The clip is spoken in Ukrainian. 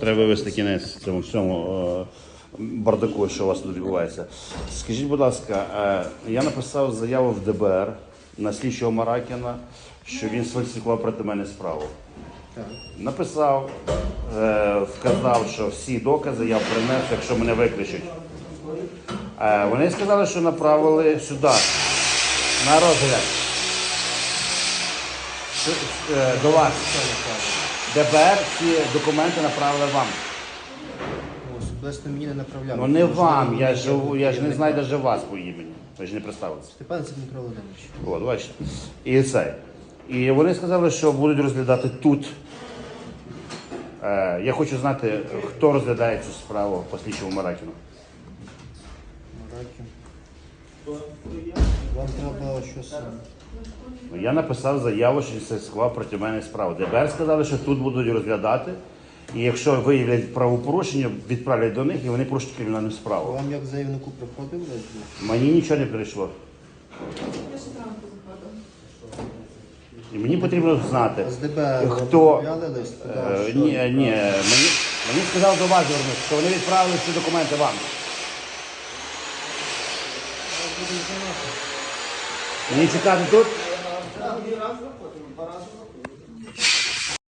Треба вивести кінець цьому всьому е, бардаку, що у вас тут відбувається. Скажіть, будь ласка, е, я написав заяву в ДБР на слідчого Маракіна, що він сфальсифікував проти мене справу. Написав, е, вказав, що всі докази я принесу, якщо мене викличуть. Е, Вони сказали, що направили сюди, на розгляд. До вас. ДБР ці документи направили вам. Особисто мені не направляли. Ну не вам, я ж, я ж не знаю навіть вас по імені. Ви ж не представилися. Степан це Дмитро Володимирович. От, бачите. І це. І вони сказали, що будуть розглядати тут. Е, я хочу знати, хто розглядає цю справу по слідчому Маракіну. Мараків. Вам треба що саме? Ну, Я написав заяву, що це склав проти мене справу. ДБР сказали, що тут будуть розглядати. І якщо виявлять правопорушення, відправлять до них і вони порушать кримінальну справу. Вам як заявнику приходив? Мені нічого не прийшло. І мені потрібно знати, з ДБР хто. відправляли лист? Е, ні, ні, мені, мені сказав до вас звернутися, що вони відправили ці документи вам. Мені чекати тут?